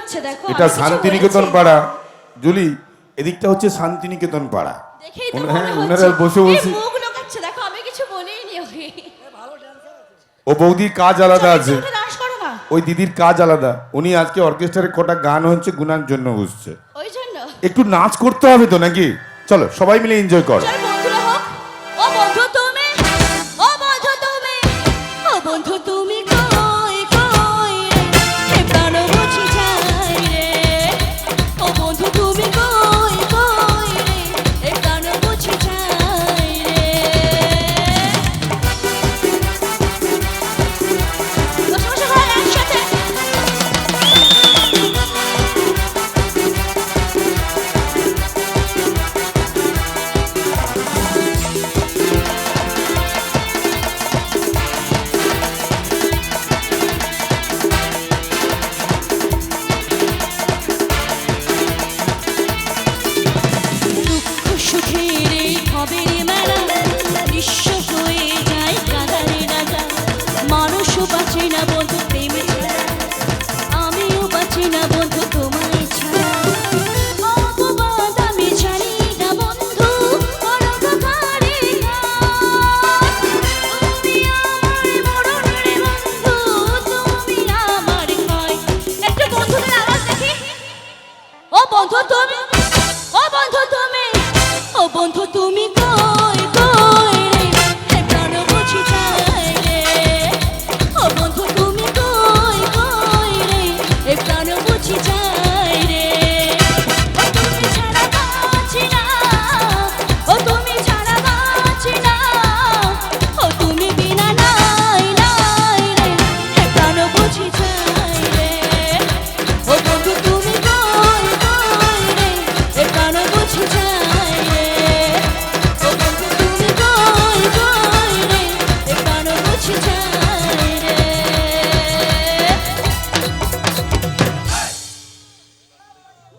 ঢোকাচ্ছে দেখো এটা শান্তিনিকেতন পাড়া। জুলি এদিকটা হচ্ছে শান্তিনিকেতন পাড়া। হ্যাঁ, ওনারা বসে বসে মুখ ঢোকাচ্ছে দেখো আমি কিছু বলিনি ওকে। ও বৌদির কাজ আলাদা আছে। ওই দিদির কাজ আলাদা। উনি আজকে অর্কেস্ট্রারে কটা গান হচ্ছে গুনার জন্য জন্য। একটু নাচ করতে হবে তো নাকি? চলো সবাই মিলে এনজয় করো। বন্ধু তুমি